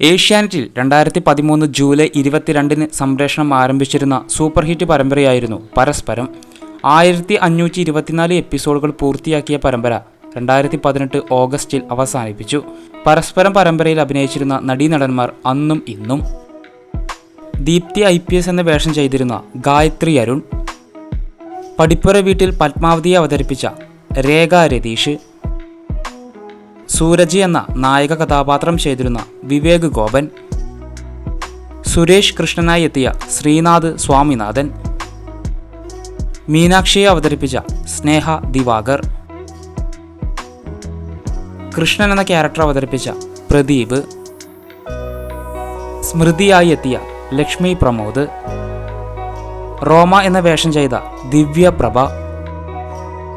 ഏഷ്യാനെറ്റിൽ രണ്ടായിരത്തി പതിമൂന്ന് ജൂലൈ ഇരുപത്തിരണ്ടിന് സംപ്രേഷണം ആരംഭിച്ചിരുന്ന സൂപ്പർ ഹിറ്റ് പരമ്പരയായിരുന്നു പരസ്പരം. ആയിരത്തി അഞ്ഞൂറ്റി ഇരുപത്തിനാല് എപ്പിസോഡുകൾ പൂർത്തിയാക്കിയ പരമ്പര രണ്ടായിരത്തി പതിനെട്ട് ഓഗസ്റ്റിൽ അവസാനിപ്പിച്ചു. പരസ്പരം പരമ്പരയിൽ അഭിനയിച്ചിരുന്ന നടീനടന്മാർ അന്നും ഇന്നും. ദീപ്തി ഐ പി എസ് എന്ന വേഷം ചെയ്തിരുന്ന ഗായത്രി അരുൺ. പടിപ്പുര വീട്ടിൽ പത്മാവതിയെ അവതരിപ്പിച്ച രേഖ രതീഷ് സൂരജ് എന്ന നായക കഥാപാത്രം ചെയ്തിരുന്ന വിവേക് ഗോപൻ. സുരേഷ് കൃഷ്ണനായി എത്തിയ ശ്രീനാഥ് സ്വാമിനാഥൻ. മീനാക്ഷിയെ അവതരിപ്പിച്ച സ്നേഹ ദിവാകർ. കൃഷ്ണൻ എന്ന ക്യാരക്ടർ അവതരിപ്പിച്ച പ്രദീപ്. സ്മൃതിയായി എത്തിയ ലക്ഷ്മി പ്രമോദ്. റോമ എന്ന വേഷം ചെയ്ത ദിവ്യ പ്രഭ.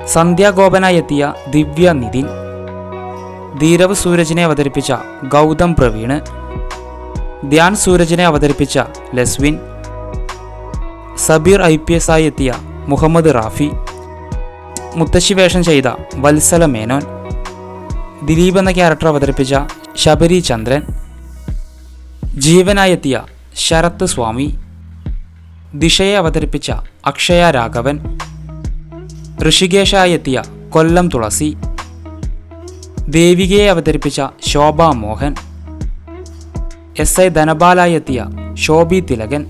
സന്ധ്യാഗോപനായി എത്തിയ ദിവ്യ നിതിൻ. ധീരവ് സൂരജിനെ അവതരിപ്പിച്ച ഗൗതം പ്രവീണ് ധ്യാൻ സൂരജിനെ അവതരിപ്പിച്ച Leswin Sabeer I P S ആയി എത്തിയ മുഹമ്മദ് റാഫി മുത്തശ്ശി വേഷം ചെയ്ത വത്സല മേനോൻ ദിലീപ് എന്ന ക്യാരക്ടർ അവതരിപ്പിച്ച ശബരി ചന്ദ്രൻ ജീവനായി എത്തിയ ശരത് സ്വാമി ദിശയെ അവതരിപ്പിച്ച അക്ഷയ രാഘവൻ ഋഷികേശായി എത്തിയ കൊല്ലം തുളസി ദേവികയെ അവതരിപ്പിച്ച ശോഭ മോഹൻ. എസ് ഐ ധനപാലായി എത്തിയ ശോഭി തിലകൻ.